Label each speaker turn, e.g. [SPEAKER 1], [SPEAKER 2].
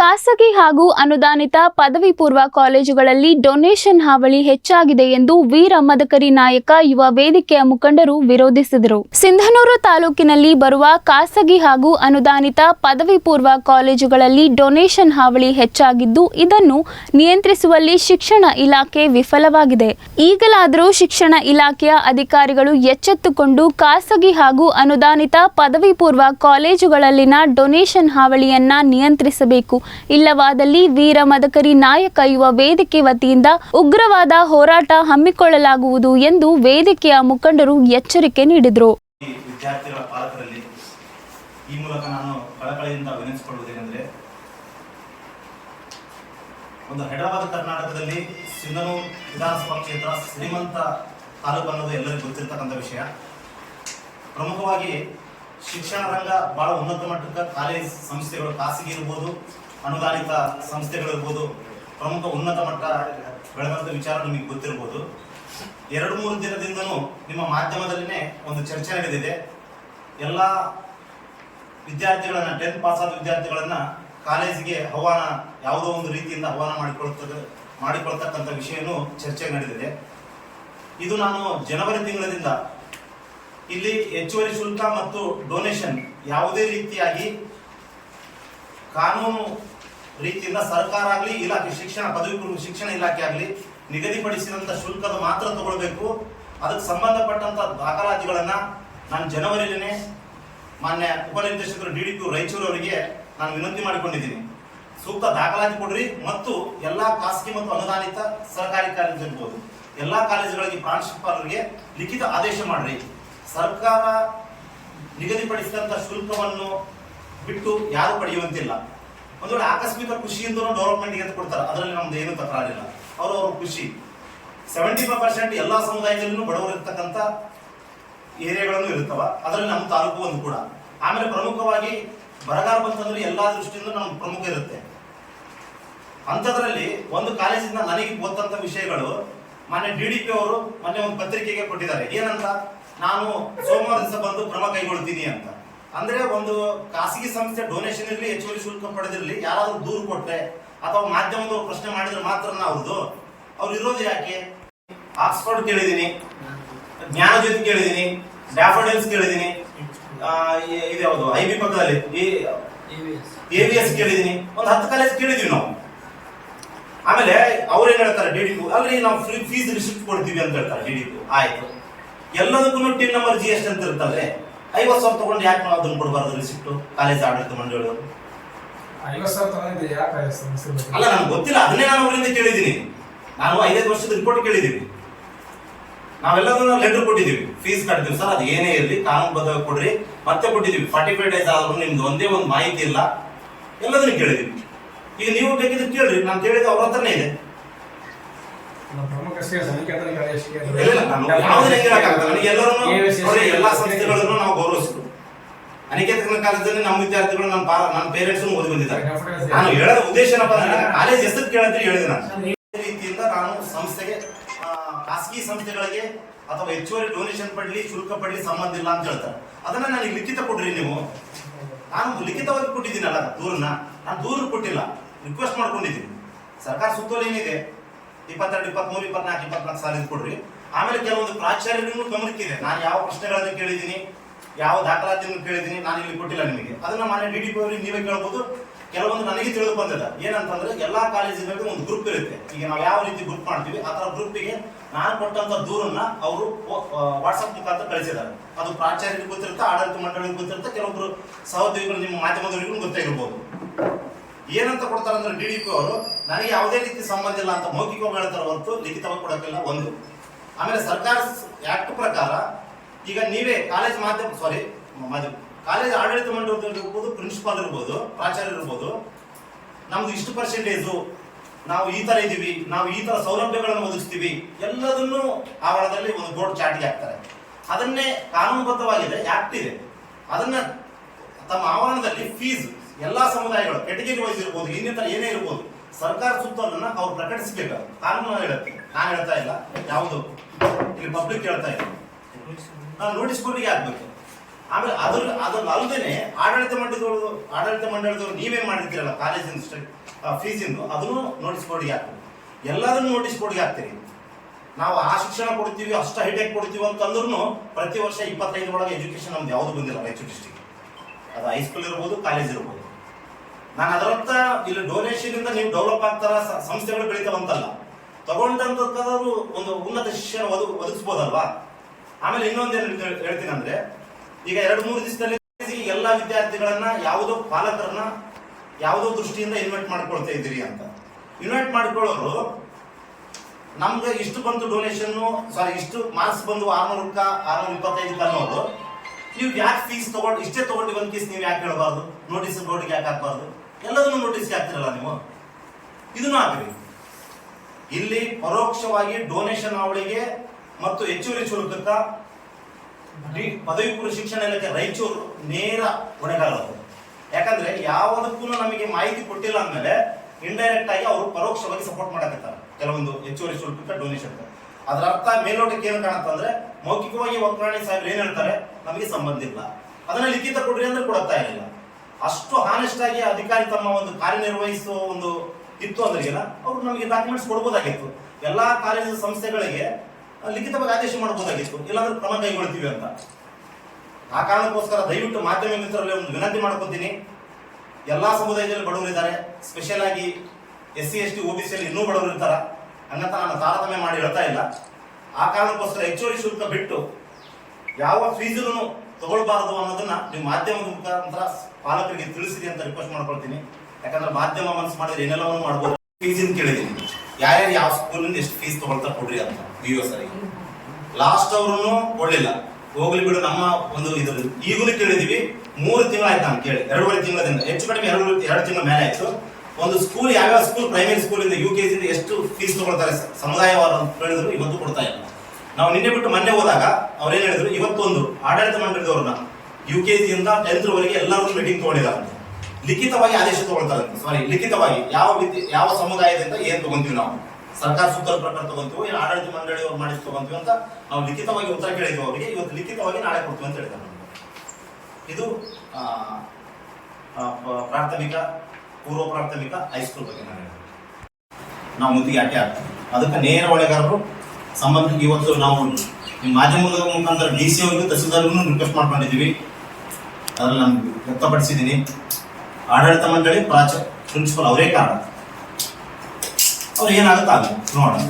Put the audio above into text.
[SPEAKER 1] ಖಾಸಗಿ ಹಾಗೂ ಅನುದಾನಿತ ಪದವಿ ಪೂರ್ವ ಕಾಲೇಜುಗಳಲ್ಲಿ ಡೊನೇಷನ್ ಹಾವಳಿ ಹೆಚ್ಚಾಗಿದೆ ಎಂದು ವೀರ ಮದಕರಿ ನಾಯಕ ಯುವ ವೇದಿಕೆಯ ಮುಖಂಡರು ವಿರೋಧಿಸಿದರು. ಸಿಂಧನೂರು ತಾಲೂಕಿನಲ್ಲಿ ಬರುವ ಖಾಸಗಿ ಹಾಗೂ ಅನುದಾನಿತ ಪದವಿ ಪೂರ್ವ ಕಾಲೇಜುಗಳಲ್ಲಿ ಡೊನೇಷನ್ ಹಾವಳಿ ಹೆಚ್ಚಾಗಿದ್ದು, ಇದನ್ನು ನಿಯಂತ್ರಿಸುವಲ್ಲಿ ಶಿಕ್ಷಣ ಇಲಾಖೆ ವಿಫಲವಾಗಿದೆ. ಈಗಲಾದರೂ ಶಿಕ್ಷಣ ಇಲಾಖೆಯ ಅಧಿಕಾರಿಗಳು ಎಚ್ಚೆತ್ತುಕೊಂಡು ಖಾಸಗಿ ಹಾಗೂ ಅನುದಾನಿತ ಪದವಿ ಪೂರ್ವ ಕಾಲೇಜುಗಳಲ್ಲಿನ ಡೊನೇಷನ್ ಹಾವಳಿಯನ್ನ ನಿಯಂತ್ರಿಸಬೇಕು. ಇಲ್ಲವಾದಲ್ಲಿ ವೀರ ಮದಕರಿ ನಾಯಕ ಯುವ ವೇದಿಕೆ ವತಿಯಿಂದ ಉಗ್ರವಾದ ಹೋರಾಟ ಹಮ್ಮಿಕೊಳ್ಳಲಾಗುವುದು ಎಂದು ವೇದಿಕೆಯ ಮುಖಂಡರು ಎಚ್ಚರಿಕೆ ನೀಡಿದರು.
[SPEAKER 2] ಈ ಮೂಲಕ ನಾನು ಕಳಕಳಿಯಿಂದ ವಿನಂತಿಸಿಕೊಳ್ಳುವುದೇನೆಂದರೆ, ಒಂದು ಹೈದರಾಬಾದ್ ಕರ್ನಾಟಕದಲ್ಲಿ ಸಿಂಧನೂರು ವಿಧಾನಸಭಾ ಕ್ಷೇತ್ರ ಶ್ರೀಮಂತ ತಾಲೂಕು ಅನ್ನೋದು ಎಲ್ಲರಿಗೂ ಗೊತ್ತಿರ್ತಕ್ಕಂಥ ವಿಷಯ. ಪ್ರಮುಖವಾಗಿ ಶಿಕ್ಷಣ ರಂಗ ಬಹಳ ಉನ್ನತ ಮಟ್ಟದ ಕಾಲೇಜ್ ಸಂಸ್ಥೆಗಳು ಖಾಸಗಿ ಇರ್ಬೋದು ಅನುದಾನಿತ ಸಂಸ್ಥೆಗಳಿರ್ಬೋದು ಪ್ರಮುಖ ಉನ್ನತ ಮಟ್ಟ ಬೆಳೆದಂಥ ವಿಚಾರ ನಿಮಗೆ ಗೊತ್ತಿರ್ಬೋದು. ಎರಡು ಮೂರು ದಿನದಿಂದನೂ ನಿಮ್ಮ ಮಾಧ್ಯಮದಲ್ಲಿನೇ ಒಂದು ಚರ್ಚೆ ನಡೆದಿದೆ. ಎಲ್ಲ ವಿದ್ಯಾರ್ಥಿಗಳನ್ನು ಟೆಂತ್ ಪಾಸ್ ಆದ ವಿದ್ಯಾರ್ಥಿಗಳನ್ನು ಕಾಲೇಜಿಗೆ ಆಹ್ವಾನ, ಯಾವುದೋ ಒಂದು ರೀತಿಯಿಂದ ಆಹ್ವಾನ ಮಾಡಿಕೊಳ್ತದೆ ಮಾಡಿಕೊಳ್ತಕ್ಕಂಥ ವಿಷಯನೂ ಚರ್ಚೆ ನಡೆದಿದೆ. ಇದು ನಾನು ಜನವರಿ ತಿಂಗಳಿಂದ ಇಲ್ಲಿ ಹೆಚ್ಚುವರಿ ಶುಲ್ಕ ಮತ್ತು ಡೊನೇಷನ್ ಯಾವುದೇ ರೀತಿಯಾಗಿ ಕಾನೂನು ರೀತಿಯಿಂದ ಸರ್ಕಾರ ಆಗಲಿ, ಇಲಾಖೆ, ಶಿಕ್ಷಣ, ಪದವಿ ಪೂರ್ವ ಶಿಕ್ಷಣ ಇಲಾಖೆ ಆಗಲಿ ನಿಗದಿಪಡಿಸಿದಂಥ ಶುಲ್ಕದ ಮಾತ್ರ ತಗೊಳ್ಬೇಕು. ಅದಕ್ಕೆ ಸಂಬಂಧಪಟ್ಟಂತ ದಾಖಲಾತಿಗಳನ್ನ ನಾನು ಜನವರಿಯಲ್ಲೇ ಮಾನ್ಯ ಉಪನಿರ್ದೇಶಕರು ಡಿ ಡಿ ಪಿ ರಾಯಚೂರು ಅವರಿಗೆ ನಾನು ವಿನಂತಿ ಮಾಡಿಕೊಂಡಿದ್ದೀನಿ. ಸೂಕ್ತ ದಾಖಲಾತಿ ಕೊಡ್ರಿ ಮತ್ತು ಎಲ್ಲಾ ಖಾಸಗಿ ಮತ್ತು ಅನುದಾನಿತ ಸರ್ಕಾರಿ ಕಾಲೇಜು ಇರ್ಬೋದು. ಎಲ್ಲ ಕಾಲೇಜುಗಳಿಗೆ ಪ್ರಾಂಶುಪಾಲರಿಗೆ ಲಿಖಿತ ಆದೇಶ ಮಾಡ್ರಿ. ಸರ್ಕಾರ ನಿಗದಿಪಡಿಸಿದಂಥ ಶುಲ್ಕವನ್ನು ಬಿಟ್ಟು ಯಾರು ಪಡೆಯುವಂತಿಲ್ಲ. ಒಂದು ವೇಳೆ ಆಕಸ್ಮಿಕ ಖುಷಿಯಿಂದ ಡೆವಲಪ್ಮೆಂಟ್ಗೆ ಅಂತ ಕೊಡ್ತಾರೆ ಅದರಲ್ಲಿ ನಮ್ದು ಏನು ತಕರಾರಿಲ್ಲ. ಅವರು ಅವ್ರ ಖುಷಿ ಸೆವೆಂಟಿ ಫೈವ್ ಪರ್ಸೆಂಟ್ ಎಲ್ಲ ಸಮುದಾಯದಲ್ಲೂ ಬಡವರು ಇರ್ತಕ್ಕಂಥ ಏರಿಯಾಗಳನ್ನು ಇರುತ್ತವ. ಅದರಲ್ಲಿ ನಮ್ಮ ತಾಲೂಕು ಒಂದು ಕೂಡ. ಆಮೇಲೆ ಪ್ರಮುಖವಾಗಿ ಬರಗಾಲ ಬಂತಂದ್ರೆ ಎಲ್ಲಾ ದೃಷ್ಟಿಯಿಂದ ನಮ್ಗೆ ಪ್ರಮುಖ ಇರುತ್ತೆ. ಅಂಥದ್ರಲ್ಲಿ ಒಂದು ಕಾಲೇಜಿನ ನನಗೆ ಗೊತ್ತಂತ ವಿಷಯಗಳು ಮೊನ್ನೆ ಡಿ ಡಿ ಪಿ ಅವರು ಮೊನ್ನೆ ಒಂದು ಪತ್ರಿಕೆಗೆ ಕೊಟ್ಟಿದ್ದಾರೆ. ಏನಂತ? ನಾನು ಸೋಮವಾರ ದಿವಸ ಬಂದು ಕ್ರಮ ಕೈಗೊಳ್ತೀನಿ ಅಂತ. ಅಂದ್ರೆ ಒಂದು ಖಾಸಗಿ ಸಂಸ್ಥೆ ಡೊನೇಷನ್ ಇರಲಿ, ಹೆಚ್ಚುವರಿ ಶುಲ್ಕ ಪಡೆದಿರಲಿ, ಯಾರಾದರೂ ದೂರು ಕೊಟ್ಟರೆ ಅಥವಾ ಮಾಧ್ಯಮದವರು ಪ್ರಶ್ನೆ ಮಾಡಿದ್ರೆ ಮಾತ್ರ ಅವ್ರದ್ದು ಅವ್ರು ಇರೋದು ಯಾಕೆ? ಆಕ್ಸ್ಫರ್ಡ್ ಕೇಳಿದೀನಿ ಜ್ಞಾನಜ್ಯೋತಿ ಕೇಳಿದೀನಿ ಡ್ಯಾಫೋಡಿಲ್ಸ್ ಇ- ಇದು ಯಾವುದು? ಐ ಬಿ ಪಕ್ಕದಲ್ಲಿ ಎ ವಿ ಎಸ್ ಕೇಳಿದೀನಿ. ಒಂದು ಹತ್ತು ಕಾಲೇಜ್ ಕೇಳಿದೀವಿ ನಾವು. ಆಮೇಲೆ ಅವ್ರೇನ್ ಹೇಳ್ತಾರೆ ಡಿ ಡಿ ಅಲ್ರಿ ನಾವು ಫ್ರೀ ಫೀಸ್ ರಿಸಿಪ್ಟ್ ಕೊಡ್ತೀವಿ ಅಂತ ಹೇಳ್ತಾರೆ ಡಿ ಡಿ ಆಯ್ತು. ಎಲ್ಲದಕ್ಕೂ ಟಿನ್ ನಂಬರ್ ಜಿ ಎಸ್ ಅಂತ ಇರ್ತದೆ ಐವತ್ತು ಸಾವಿರ ತಗೊಂಡು ಯಾಕೆ ನಾವು ಅದನ್ನು ಕೊಡಬಾರ್ದು ರಿಸಿಪ್ಟು ಕಾಲೇಜ್ ಆಡಳಿತ ಮಂಡಳಿಯವರು
[SPEAKER 3] ಐವತ್ತು ಸಾವಿರ ತಗೊಂಡಿದ್ದೆ ಯಾಕೆ
[SPEAKER 2] ಅಲ್ಲ ನನಗೆ ಗೊತ್ತಿಲ್ಲ. ಅದನ್ನೇ ನಾನು ಅವರಿಂದ ಕೇಳಿದ್ದೀನಿ. ನಾನು ಐದೈದು ವರ್ಷದ ರಿಪೋರ್ಟ್ ಕೇಳಿದ್ದೀವಿ. ನಾವೆಲ್ಲದನ್ನು ಲೆಟರ್ ಕೊಟ್ಟಿದ್ದೀವಿ. ಫೀಸ್ ಕಟ್ತೀವಿ. ಸರ್ ಅದು ಏನೇ ಇರಲಿ ಕಾನೂನುಬದ್ಧ ಕೊಡ್ರಿ. ಮತ್ತೆ ಕೊಟ್ಟಿದ್ದೀವಿ. ಫಾರ್ಟಿ ಫೈವ್ ಡೇಸ್ ಆದ್ರೂ ನಿಮ್ದು ಒಂದೇ ಒಂದು ಮಾಹಿತಿ ಇಲ್ಲ. ಎಲ್ಲದನ್ನು ಕೇಳಿದ್ದೀವಿ. ಈಗ ನೀವು ಬೇಕಿದ್ರೆ ಕೇಳ್ರಿ. ನಾನು ಕೇಳಿದ್ದು ಅವ್ರ ಹತ್ರನೇ ಇದೆ. ಎಲ್ಲಾ ಸಂಸ್ಥೆಗಳನ್ನು ನಾವು ಗೌರವಿಸ್ಬೇಕು ಅನಿಕೇತನ ಕಾಲೇಜಲ್ಲಿ ನಮ್ಮ ವಿದ್ಯಾರ್ಥಿಗಳು ನನ್ನ ಪಾ ನನ್ನ ಪೇರೆಂಟ್ಸ್ ಓದಿ ಬಂದಿದ್ದಾರೆ ನಾನು ಹೇಳದ ಉದ್ದೇಶ ಏನಪ್ಪ ಅಂದ್ರೆ ಕಾಲೇಜ್ ಹೆಸರು ಕೇಳಿದ್ರೆ ಹೇಳಿದೆ ನಾನು. ರೀತಿಯಿಂದ ನಾನು ಸಂಸ್ಥೆಗೆ ಖಾಸಗಿ ಸಂಸ್ಥೆಗಳಿಗೆ ಅಥವಾ ಹೆಚ್ಚುವರಿ ಡೊನೇಷನ್ ಪಡ್ಲಿ ಶುಲ್ಕ ಪಡ್ಲಿ ಸಂಬಂಧ ಇಲ್ಲ ಅಂತ ಹೇಳ್ತಾರೆ. ಅದನ್ನ ನನಗೆ ಲಿಖಿತ ಕೊಡ್ರಿ ನೀವು. ನಾನು ಲಿಖಿತವಾಗಿ ಕೊಟ್ಟಿದ್ದೀನಲ್ಲ ದೂರನ್ನ. ನಾನು ದೂರ ಕೊಟ್ಟಿಲ್ಲ. ರಿಕ್ವೆಸ್ಟ್ ಮಾಡ್ಕೊಂಡಿದ್ದೀನಿ. ಸರ್ಕಾರ ಸುತ್ತೋಲೆ ಏನಿದೆ? ಇಪ್ಪತ್ತೆರಡು, ಇಪ್ಪತ್ಮೂರು, ಇಪ್ಪತ್ನಾಲ್ಕು ಇಪ್ಪತ್ನಾಲ್ಕು ಸಾಲ ಕೊಡ್ರಿ. ಆಮೇಲೆ ಕೆಲವೊಂದು ಪ್ರಾಚಾರ್ಯರಿಗೂ ಗಮನಕ್ಕಿದೆ. ನಾನು ಯಾವ ಪ್ರಶ್ನೆಗಳನ್ನು ಕೇಳಿದ್ದೀನಿ, ಯಾವ ದಾಖಲಾತಿಯನ್ನು ಕೇಳಿದ್ದೀನಿ, ನಾನು ಇಲ್ಲಿ ಕೊಟ್ಟಿಲ್ಲ ನಿಮಗೆ. ಅದನ್ನ ಮಾನ್ಯ ಡಿ ಡಿ ಪಿ ಅವರಿಗೆ ನೀವೇ ಕೇಳ್ಬೋದು. ಕೆಲವೊಂದು ನನಗೆ ತಿಳಿದು ಬಂದಿದೆ. ಏನಂತಂದ್ರೆ, ಎಲ್ಲಾ ಕಾಲೇಜುಗಳಿಗೆ ಒಂದು ಗ್ರೂಪ್ ಇರುತ್ತೆ. ಈಗ ನಾವು ಯಾವ ರೀತಿ ಗ್ರೂಪ್ ಮಾಡ್ತೀವಿ, ಆ ತರ ಗ್ರೂಪಿಗೆ ನಾನು ಕೊಟ್ಟಂತ ದೂರನ್ನ ಅವರು ವಾಟ್ಸ್ಆಪ್ ಮುಖಾಂತರ ಕಳಿಸಿದ್ದಾರೆ. ಅದು ಪ್ರಾಚಾರ್ಯರಿಗೆ ಗೊತ್ತಿರುತ್ತೆ, ಆಡಳಿತ ಮಂಡಳಿಗೆ ಗೊತ್ತಿರುತ್ತೆ, ಕೆಲವೊಬ್ರು ಸಹೋದ್ಯೋಗಿಗಳು ನಿಮ್ಮ ಮಾಧ್ಯಮದವರಿಗೂ ಗೊತ್ತಿರಬಹುದು ಏನಂತ ಕೊಡ್ತಾರೆ ಅಂದ್ರೆ ಡಿ ಡಿ ಪಿ ಅವರು, ನನಗೆ ಯಾವುದೇ ರೀತಿ ಸಂಬಂಧ ಇಲ್ಲ ಅಂತ ಮೌಖಿಕವಾಗಿ ಹೇಳ್ತಾರೆ ಹೊರತು ಲಿಖಿತವಾಗಿ ಕೊಡೋಕ್ಕಿಲ್ಲ, ಒಂದು. ಆಮೇಲೆ ಸರ್ಕಾರ ಆಕ್ಟ್ ಪ್ರಕಾರ, ಈಗ ನೀವೇ ಕಾಲೇಜ್ ಮಾಧ್ಯಮ ಸಾರಿ ಮಾಧ್ಯಮ ಕಾಲೇಜ್ ಆಡಳಿತ ಮಂಡಳಿ ಪ್ರಿನ್ಸಿಪಾಲ್ ಇರ್ಬೋದು, ಪ್ರಾಚಾರ್ಯ ಇರ್ಬೋದು, ನಮ್ದು ಇಷ್ಟು ಪರ್ಸೆಂಟೇಜು ನಾವು ಈ ತರ ಇದೀವಿ, ನಾವು ಈ ತರ ಸೌಲಭ್ಯಗಳನ್ನು ಒದಗಿಸ್ತೀವಿ, ಎಲ್ಲದನ್ನು ಆವರಣದಲ್ಲಿ ಒಂದು ಬೋರ್ಡ್ ಚಾಟಿಗೆ ಹಾಕ್ತಾರೆ. ಅದನ್ನೇ ಕಾನೂನುಬದ್ಧವಾಗಿದೆ ಆಕ್ಟ್ ಇದೆ. ಅದನ್ನ ತಮ್ಮ ಆವರಣದಲ್ಲಿ ಫೀಸ್ ಎಲ್ಲಾ ಸಮುದಾಯಗಳು ಕೆಟಗರಿ ವೈಸ್ ಇರ್ಬೋದು ಇನ್ನಿತರ ಏನೇ ಇರ್ಬೋದು, ಸರ್ಕಾರ ಸುತ್ತೋಲನ್ನ ಅವ್ರು ಪ್ರಕಟಿಸಬೇಕು. ಕಾನೂನು ಹೇಳುತ್ತೆ ನಾನು ಹೇಳ್ತಾ ಇಲ್ಲ, ಯಾವುದು? ಇಲ್ಲಿ ಪಬ್ಲಿಕ್ ಹೇಳ್ತಾ ಇಲ್ಲ. ನಾನು ನೋಟಿಸ್ ಬೋರ್ಡಿಗೆ ಹಾಕ್ಬೇಕು ಆಮೇಲೆ ಅದ್ರ ಅದನ್ನ ಅಲ್ಲದೆ ಆಡಳಿತ ಮಂಡಳಿದವರು ಆಡಳಿತ ಮಂಡಳಿದವರು ನೀವೇನ್ ಮಾಡಿರ್ತೀರಲ್ಲ ಕಾಲೇಜಿನ ಫೀಸಿಂದು ಅದನ್ನು ನೋಟಿಸ್ ಬೋರ್ಡ್ಗೆ ಹಾಕ್ತೀವಿ ಎಲ್ಲದನ್ನು ನೋಟಿಸ್ ಬೋರ್ಡ್ಗೆ ಹಾಕ್ತೀರಿ ನಾವು ಆ ಶಿಕ್ಷಣ ಕೊಡ್ತೀವಿ, ಅಷ್ಟು ಹೈಟೆಕ್ ಕೊಡ್ತೀವಿ ಅಂತಂದ್ರೂ ಪ್ರತಿ ವರ್ಷ ಇಪ್ಪತ್ತೈದು ಒಳಗೆ ಎಜುಕೇಶನ್ ನಮ್ದು ಯಾವುದು ಬಂದಿಲ್ಲ, ರಾಯಚೂರು ಡಿಸ್ಟಿಕ್ ಅದು ಹೈಸ್ಕೂಲ್ ಇರ್ಬೋದು ಕಾಲೇಜ್ ಇರ್ಬೋದು. ನಾನು ಅದರತ್ತ ಇಲ್ಲಿ ಡೊನೇಷನ್ ಇಂದ ನೀವು ಡೆವಲಪ್ ಆಗ್ತಾರ ಸಂಸ್ಥೆಗಳು ಬೆಳಿತಾವಂತಲ್ಲ. ತಗೊಂಡಂತಕ್ಕವರು ಒಂದು ಉನ್ನತ ಶಿಕ್ಷಣ ಒದ ಒದಗಿಸ್ಬೋದಲ್ವಾ? ಆಮೇಲೆ ಇನ್ನೊಂದೇನು ಹೇಳ್ತ- ಹೇಳ್ತೀನಿ ಅಂದ್ರೆ ಈಗ ಎರಡು ಮೂರು ದಿವಸದಲ್ಲಿ ಎಲ್ಲ ವಿದ್ಯಾರ್ಥಿಗಳನ್ನ ಯಾವುದೋ ಪಾಲಕರನ್ನ ಯಾವುದೋ ದೃಷ್ಟಿಯಿಂದ ಇನ್ವೈಟ್ ಮಾಡ್ಕೊಳ್ತಾ ಇದ್ದೀರಿ ಅಂತ. ಇನ್ವೈಟ್ ಮಾಡ್ಕೊಳ್ಳೋರು, ನಮ್ಗೆ ಇಷ್ಟು ಬಂತು ಡೊನೇಷನ್ ಸಾರಿ ಇಷ್ಟು ಮಾರ್ಕ್ಸ್ ಬಂದು ಆರ್ನೂರು ಆರ್ನೂರ ಇಪ್ಪತ್ತೈದು ಅನ್ನೋದು, ನೀವು ಯಾಕೆ ಫೀಸ್ ತಗೊಂಡು ಇಷ್ಟೇ ತಗೊಂಡು ಒಂದು ಫೀಸ್ ನೀವು ಯಾಕೆ ಹೇಳಬಾರ್ದು? ನೋಟಿಸ್ ಬೋರ್ಡ್ಗೆ ಯಾಕೆ ಹಾಕ್ಬಾರ್ದು? ಎಲ್ಲದನ್ನು ನೋಟಿಸ್ಗೆ ಹಾಕ್ತಿರಲ್ಲ ನೀವು? ಇದನ್ನು ಹಾಕಿರಿ. ಇಲ್ಲಿ ಪರೋಕ್ಷವಾಗಿ ಡೊನೇಷನ್ ಅವಳಿಗೆ ಮತ್ತು ಹೆಚ್ಚುವರಿ ಶುಲ್ಕಕ್ಕ ಡಿ- ಪದವಿ ಪೂರ್ವ ಶಿಕ್ಷಣ ಇಲಾಖೆ ರಾಯಚೂರು ನೇರ ಹೊಣೆಗಾರರು ಯಾಕಂದ್ರೆ ಯಾವುದಕ್ಕೂ ನಮಗೆ ಮಾಹಿತಿ ಕೊಟ್ಟಿಲ್ಲ ಅಂದಮೇಲೆ ಇಂಡೈರೆಕ್ಟ್ ಆಗಿ ಅವರು ಪರೋಕ್ಷವಾಗಿ ಸಪೋರ್ಟ್ ಮಾಡಕತ್ತಾರೆ. ಕೆಲವೊಂದು ಹೆಚ್ಚುವರಿ ಶುಲ್ಕಕ್ಕೆ ಡೊನೇಷನ್ ಅದರ ಅರ್ಥ ಮೇಲ್ನೋಟಕ್ಕೆ ಏನು ಕಾಣುತ್ತಂದ್ರೆ ಮೌಖಿಕವಾಗಿ ಒಕ್ಕರಾಣಿ ಸಾಹೇಬ್ರು ಏನ್ ಹೇಳ್ತಾರೆ? ನಮಗೆ ಸಂಬಂಧ ಇಲ್ಲ. ಅದನ್ನ ಲಿಖಿತ ಕೊಡ್ರಿ ಅಂದ್ರೆ ಕೊಡುತ್ತಾ ಇರಲಿಲ್ಲ. ಅಷ್ಟು ಹಾನೆಸ್ಟ್ ಆಗಿ ಅಧಿಕಾರಿ ತಮ್ಮ ಒಂದು ಕಾರ್ಯನಿರ್ವಹಿಸುವ ಒಂದು ಇತ್ತು ಅಂದ್ರಿಗೆಲ್ಲ ಅವ್ರು ನಮಗೆ ಡಾಕ್ಯುಮೆಂಟ್ಸ್ ಕೊಡ್ಬೋದಾಗಿತ್ತು. ಎಲ್ಲಾ ಕಾಲೇಜು ಸಂಸ್ಥೆಗಳಿಗೆ ಲಿಖಿತವಾಗಿ ಆದೇಶ ಮಾಡಬಹುದಾಗಿತ್ತು ಇಲ್ಲಾಂದ್ರೆ ಕ್ರಮ ಕೈಗೊಳ್ತೀವಿ ಅಂತ. ಆ ಕಾರಣಕ್ಕೋಸ್ಕರ ದಯವಿಟ್ಟು ಮಾಧ್ಯಮ ಮಿತ್ರರಲ್ಲಿ ಒಂದು ವಿನಂತಿ ಮಾಡ್ಕೊತೀನಿ. ಎಲ್ಲಾ ಸಮುದಾಯದಲ್ಲಿ ಬಡವರಿದ್ದಾರೆ ಸ್ಪೆಷಲ್ ಆಗಿ ಎಸ್ ಸಿ ಎಸ್ ಟಿ ಅಲ್ಲಿ ಇನ್ನೂ ಬಡವರು ಇರ್ತಾರ. ಹಂಗಂತ ನಾನು ತಾರತಮ್ಯ ಮಾಡಿ ಹೇಳ್ತಾ ಇಲ್ಲ. ಆ ಕಾರಣಕ್ಕೋಸ್ಕರ ಹೆಚ್ಚುವರಿ ಶುಲ್ಕ ಬಿಟ್ಟು ಯಾವ ಫೀಸನ್ನು ತಗೊಳ್ಬಾರದು ಅನ್ನೋದನ್ನ ನೀವು ಮಾಧ್ಯಮದ ಮುಖಾಂತರ ಪಾಲಕರಿಗೆ ತಿಳಿಸಿರಿ ಅಂತ ರಿಕ್ವೆಸ್ಟ್ ಮಾಡ್ಕೊಳ್ತೀನಿ. ಯಾಕಂದ್ರೆ ಮಾಧ್ಯಮ ಮನಸ್ಸು ಮಾಡಿದ್ರೆ ಏನೆಲ್ಲವನ್ನು ಮಾಡ್ಬೋದು? ಫೀಸಿಂದ ಕೇಳಿದೀನಿ ಯಾರ್ಯಾರು ಯಾವ ಸ್ಕೂಲಿಂದ ಎಷ್ಟು ಫೀಸ್ ತಗೊಳ್ತಾ ಕೊಡ್ರಿ ಅಂತ. ವಿ ಸರಿ. ಲಾಸ್ಟ್ ಅವ್ರನ್ನು ಕೊಡ್ಲಿಲ್ಲ. ಹೋಗ್ಲಿ ಬಿಡು, ನಮ್ಮ ಒಂದು ಇದ್ರ ಈಗಲೂ ಕೇಳಿದೀವಿ. ಮೂರು ತಿಂಗಳಾಯ್ತು ನಾನು ಕೇಳಿ. ಎರಡೂವರೆ ತಿಂಗಳದಿಂದ. ಹೆಚ್ಚು ಕಡಿಮೆ ಎರಡು ಎರಡು ತಿಂಗಳ ಮೇಲೆ ಆಯ್ತು. ಒಂದು ಸ್ಕೂಲ್ ಯಾವ್ಯಾವ ಸ್ಕೂಲ್ ಪ್ರೈಮರಿ ಸ್ಕೂಲ್ ಇಂದ ಯು ಕೆ ಜಿಂದ ಎಷ್ಟು ಫೀಸ್ ತಗೊಳ್ತಾರೆ? ಸಮುದಾಯವಾದ ಹೇಳಿದ್ರು, ಇವತ್ತು ಕೊಡ್ತಾ ಇಲ್ಲ. ನಾವು ನಿನ್ನೆ ಬಿಟ್ಟು ಮೊನ್ನೆ ಹೋದಾಗ ಅವ್ರು ಏನ್ ಹೇಳಿದ್ರು? ಇವತ್ತೊಂದು ಆಡಳಿತ ಮಂಡಳಿದವ್ರನ್ನ ಯು ಕೆ ಜಿಯಿಂದ ಟೆಂತ್ ವರೆಗೆ ಎಲ್ಲರೂ ಮೀಟಿಂಗ್ ತಗೊಂಡಿದ್ದಾರೆ. ಲಿಖಿತವಾಗಿ ಆದೇಶ ತಗೊಳ್ತಾರೆ ಸಾರಿ ಲಿಖಿತವಾಗಿ ಯಾವ ರೀತಿ ಯಾವ ಸಮುದಾಯದಿಂದ ಏನ್ ತಗೊಂತೀವಿ ನಾವು? ಸರ್ಕಾರ ಸೂತ್ರ ಪ್ರಕಾರ ತಗೊಂತೀವಿ ಏನು ಆಡಳಿತ ಮಂಡಳಿ ಅವ್ರು ಮಾಡಿಸಿ ತಗೊಂತೀವಿ ಅಂತ ನಾವು ಲಿಖಿತವಾಗಿ ಉತ್ತರ ಕೇಳಿದ್ವಿ ಅವರಿಗೆ. ಇವತ್ತು ಲಿಖಿತವಾಗಿ ನಾಳೆ ಕೊಡ್ತೀವಿ ಅಂತ ಹೇಳಿದ್ದಾರೆ. ಇದು ಪ್ರಾಥಮಿಕ, ಪೂರ್ವ ಪ್ರಾಥಮಿಕ ಹೈಸ್ಕೂಲ್ ಬಗ್ಗೆ ನಾನು ಹೇಳಿದೆ. ನಾವು ಮುಂದೆ ಯಾಕೆ ಆಗ್ತೀವಿ. ಅದಕ್ಕೆ ನೇರ ಹೊಣೆಗಾರರು ಸಂಬಂಧ ಇವತ್ತು ನಾವು ನಿಮ್ಮ ಮಾಧ್ಯಮದ ಮುಖಾಂತರ ಡಿ ಸಿ ಅವರಿಗೂ ತಹಸೀಲ್ದಾರ್ಗೂ ರಿಕ್ವೆಸ್ಟ್ ಮಾಡ್ಕೊಂಡಿದ್ದೀವಿ. ಅದ್ರಲ್ಲಿ ನಾನು ವ್ಯಕ್ತಪಡಿಸಿದ್ದೀನಿ. ಆಡಳಿತ ಮಂಡಳಿ ಪ್ರಾಚ ಪ್ರಿನ್ಸಿಪಲ್ ಅವರೇ ಕಾರಣ. ಅವ್ರು ಏನಾಗುತ್ತೆ ಆಗಲಿ ನೋಡೋಣ.